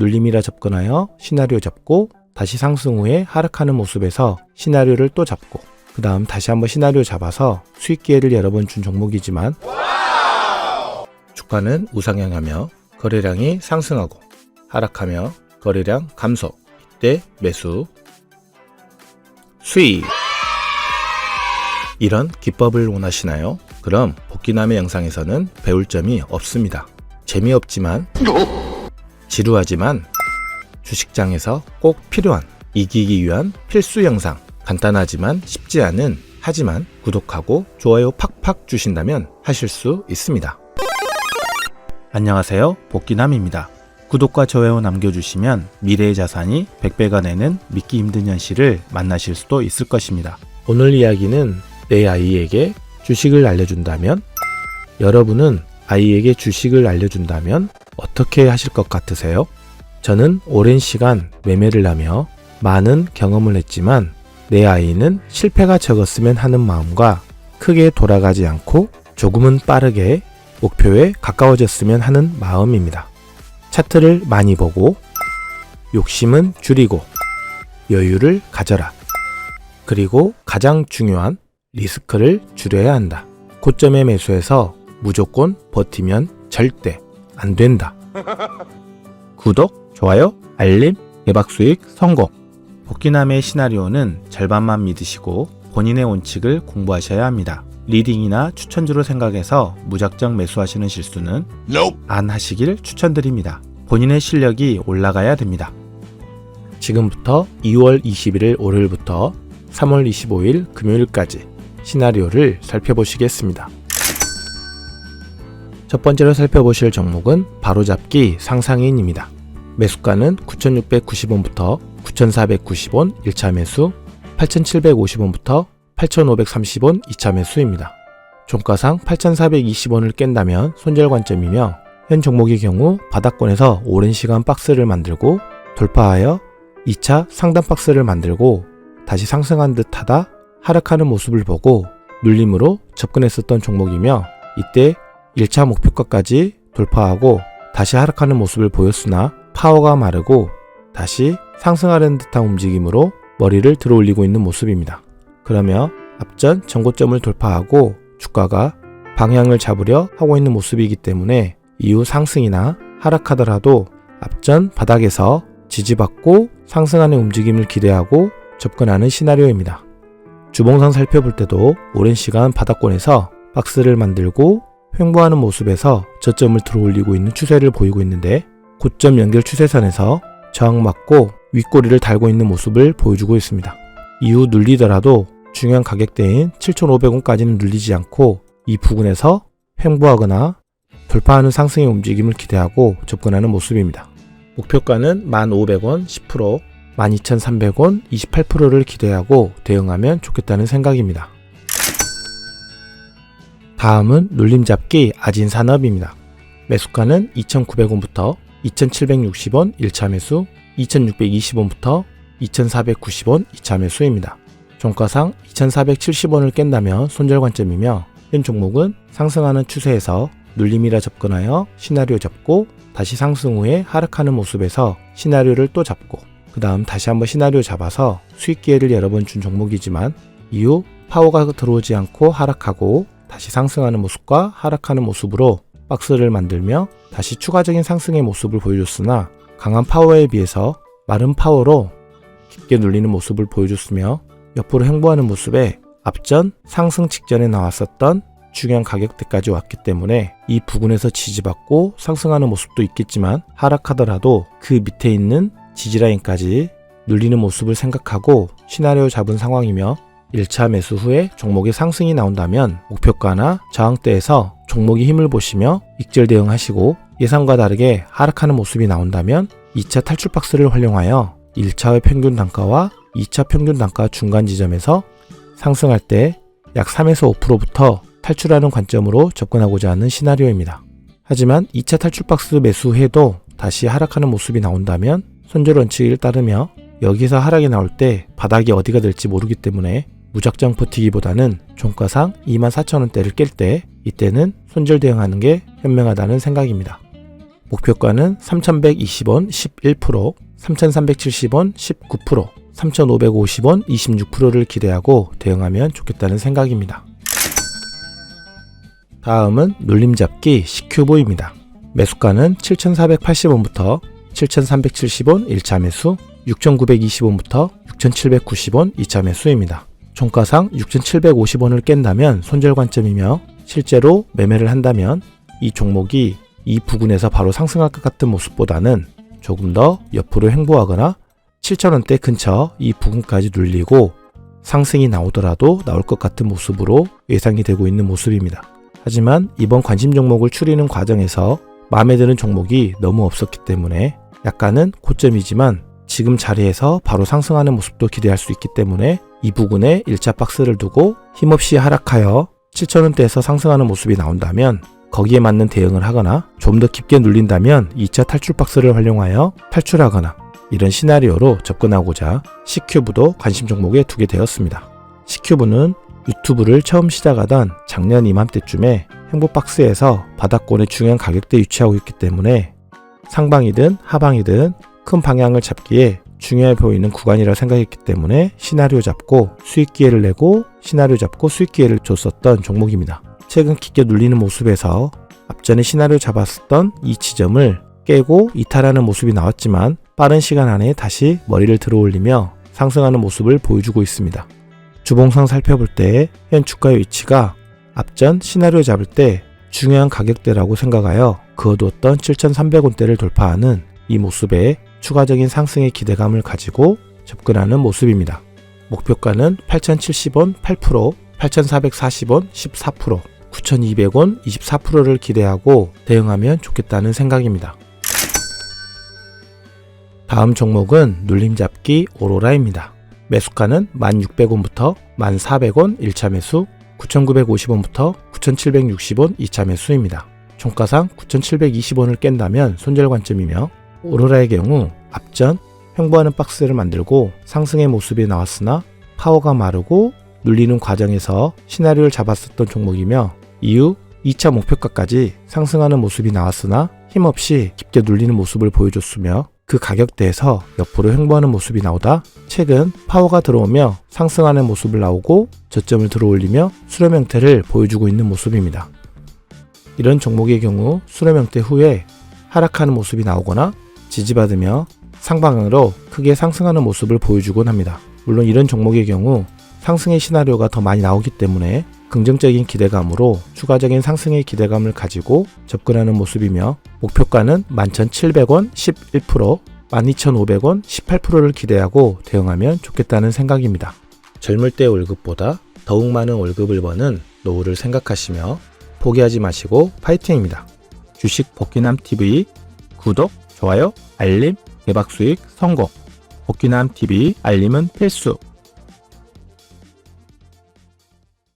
눌림이라 접근하여 시나리오 잡고 다시 상승 후에 하락하는 모습에서 시나리오를 또 잡고 그 다음 다시 한번 시나리오 잡아서 수익 기회를 여러 번 준 종목이지만 주가는 우상향하며 거래량이 상승하고 하락하며 거래량 감소 이때 매수 수익 이런 기법을 원하시나요? 그럼 복귀남의 영상에서는 배울 점이 없습니다. 재미없지만 지루하지만 주식장에서 꼭 필요한 이기기 위한 필수 영상 간단하지만 쉽지 않은 하지만 구독하고 좋아요 팍팍 주신다면 하실 수 있습니다. 안녕하세요. 복귀남입니다. 구독과 좋아요 남겨주시면 미래의 자산이 100배가 되는 믿기 힘든 현실을 만나실 수도 있을 것입니다. 오늘 이야기는 내 아이에게 주식을 알려준다면 여러분은 아이에게 주식을 알려준다면 어떻게 하실 것 같으세요? 저는 오랜 시간 매매를 하며 많은 경험을 했지만 내 아이는 실패가 적었으면 하는 마음과 크게 돌아가지 않고 조금은 빠르게 목표에 가까워졌으면 하는 마음입니다. 차트를 많이 보고 욕심은 줄이고 여유를 가져라. 그리고 가장 중요한 리스크를 줄여야 한다. 고점에 매수해서 무조건 버티면 절대 안 된다. 구독, 좋아요, 알림, 대박 수익 성공. 복귀남의 시나리오는 절반만 믿으시고 본인의 원칙을 공부하셔야 합니다. 리딩이나 추천주로 생각해서 무작정 매수하시는 실수는 안 하시길 추천드립니다. 본인의 실력이 올라가야 됩니다. 지금부터 2월 21일 월요일부터 3월 25일 금요일까지 시나리오를 살펴보시겠습니다. 첫 번째로 살펴보실 종목은 바로잡기 상상인입니다. 매수가는 9,690원부터 9,490원 1차 매수, 8,750원부터 8,530원 2차 매수입니다. 종가상 8,420원을 깬다면 손절 관점이며 현 종목의 경우 바닥권에서 오랜 시간 박스를 만들고 돌파하여 2차 상단 박스를 만들고 다시 상승한 듯하다 하락하는 모습을 보고 눌림으로 접근했었던 종목이며 이때 1차 목표가까지 돌파하고 다시 하락하는 모습을 보였으나 파워가 마르고 다시 상승하려는 듯한 움직임으로 머리를 들어 올리고 있는 모습입니다. 그러며 앞전 전고점을 돌파하고 주가가 방향을 잡으려 하고 있는 모습이기 때문에 이후 상승이나 하락하더라도 앞전 바닥에서 지지받고 상승하는 움직임을 기대하고 접근하는 시나리오입니다. 주봉상 살펴볼 때도 오랜 시간 바닥권에서 박스를 만들고 횡보하는 모습에서 저점을 들어올리고 있는 추세를 보이고 있는데 고점 연결 추세선에서 저항 맞고 윗꼬리를 달고 있는 모습을 보여주고 있습니다. 이후 눌리더라도 중요한 가격대인 7,500원까지는 눌리지 않고 이 부근에서 횡보하거나 돌파하는 상승의 움직임을 기대하고 접근하는 모습입니다. 목표가는 1,500원 10%, 12,300원 28%를 기대하고 대응하면 좋겠다는 생각입니다. 다음은 눌림잡기 아진산업입니다. 매수가는 2,900원부터 2,760원 1차 매수, 2,620원부터 2,490원 2차 매수입니다. 종가상 2,470원을 깬다면 손절 관점이며 현 종목은 상승하는 추세에서 눌림이라 접근하여 시나리오 잡고 다시 상승 후에 하락하는 모습에서 시나리오를 또 잡고 그 다음 다시 한번 시나리오 잡아서 수익 기회를 여러 번 준 종목이지만 이후 파워가 들어오지 않고 하락하고 다시 상승하는 모습과 하락하는 모습으로 박스를 만들며 다시 추가적인 상승의 모습을 보여줬으나 강한 파워에 비해서 마른 파워로 깊게 눌리는 모습을 보여줬으며 옆으로 횡보하는 모습에 앞전 상승 직전에 나왔었던 중요한 가격대까지 왔기 때문에 이 부근에서 지지받고 상승하는 모습도 있겠지만 하락하더라도 그 밑에 있는 지지라인까지 눌리는 모습을 생각하고 시나리오 잡은 상황이며 1차 매수 후에 종목의 상승이 나온다면 목표가나 저항대에서 종목의 힘을 보시며 익절 대응하시고 예상과 다르게 하락하는 모습이 나온다면 2차 탈출 박스를 활용하여 1차의 평균 단가와 2차 평균 단가 중간 지점에서 상승할 때 약 3에서 5%부터 탈출하는 관점으로 접근하고자 하는 시나리오입니다. 하지만 2차 탈출 박스 매수 후에도 다시 하락하는 모습이 나온다면 손절 원칙을 따르며 여기서 하락이 나올 때 바닥이 어디가 될지 모르기 때문에 무작정 버티기보다는 종가상 24,000원대를 깰 때 이때는 손절 대응하는 게 현명하다는 생각입니다. 목표가는 3,120원 11%, 3,370원 19%, 3,550원 26%를 기대하고 대응하면 좋겠다는 생각입니다. 다음은 눌림잡기 C큐브입니다. 매수가는 7,480원부터 7,370원 1차 매수, 6,920원부터 6,790원 2차 매수입니다. 종가상 6,750원을 깬다면 손절 관점이며 실제로 매매를 한다면 이 종목이 이 부근에서 바로 상승할 것 같은 모습보다는 조금 더 옆으로 횡보하거나 7,000원대 근처 이 부근까지 눌리고 상승이 나오더라도 나올 것 같은 모습으로 예상이 되고 있는 모습입니다. 하지만 이번 관심 종목을 추리는 과정에서 마음에 드는 종목이 너무 없었기 때문에 약간은 고점이지만 지금 자리에서 바로 상승하는 모습도 기대할 수 있기 때문에 이 부근에 1차 박스를 두고 힘없이 하락하여 7,000원대에서 상승하는 모습이 나온다면 거기에 맞는 대응을 하거나 좀 더 깊게 눌린다면 2차 탈출 박스를 활용하여 탈출하거나 이런 시나리오로 접근하고자 C큐브도 관심 종목에 두게 되었습니다. C큐브는 유튜브를 처음 시작하던 작년 이맘때쯤에 행보박스에서 바닥권의 중요한 가격대에 위치하고 있기 때문에 상방이든 하방이든 큰 방향을 잡기에 중요해 보이는 구간이라 생각했기 때문에 시나리오 잡고 수익 기회를 내고 시나리오 잡고 수익 기회를 줬었던 종목입니다. 최근 깊게 눌리는 모습에서 앞전에 시나리오 잡았었던 이 지점을 깨고 이탈하는 모습이 나왔지만 빠른 시간 안에 다시 머리를 들어 올리며 상승하는 모습을 보여주고 있습니다. 주봉상 살펴볼 때 현 주가의 위치가 앞전 시나리오 잡을 때 중요한 가격대라고 생각하여 그어두었던 7,300원대를 돌파하는 이 모습에 추가적인 상승의 기대감을 가지고 접근하는 모습입니다. 목표가는 8,070원 8%, 8,440원 14%, 9,200원 24%를 기대하고 대응하면 좋겠다는 생각입니다. 다음 종목은 눌림잡기 오로라입니다. 매수가는 1,600원부터 1,400원 1차 매수, 9,950원부터 9,760원 2차 매수입니다. 종가상 9,720원을 깬다면 손절 관점이며 오로라의 경우 앞전 횡보하는 박스를 만들고 상승의 모습이 나왔으나 파워가 마르고 눌리는 과정에서 시나리오를 잡았었던 종목이며 이후 2차 목표가까지 상승하는 모습이 나왔으나 힘없이 깊게 눌리는 모습을 보여줬으며 그 가격대에서 옆으로 횡보하는 모습이 나오다 최근 파워가 들어오며 상승하는 모습을 나오고 저점을 들어올리며 수렴 형태를 보여주고 있는 모습입니다. 이런 종목의 경우 수렴 형태 후에 하락하는 모습이 나오거나 지지받으며 상방향으로 크게 상승하는 모습을 보여주곤 합니다. 물론 이런 종목의 경우 상승의 시나리오가 더 많이 나오기 때문에 긍정적인 기대감으로 추가적인 상승의 기대감을 가지고 접근하는 모습이며 목표가는 11,700원 11%, 12,500원 18%를 기대하고 대응하면 좋겠다는 생각입니다. 젊을 때 월급보다 더욱 많은 월급을 버는 노후를 생각하시며 포기하지 마시고 파이팅입니다. 주식 복귀남 TV 구독, 좋아요, 알림, 대박 수익 성공. 복귀남 TV 알림은 필수.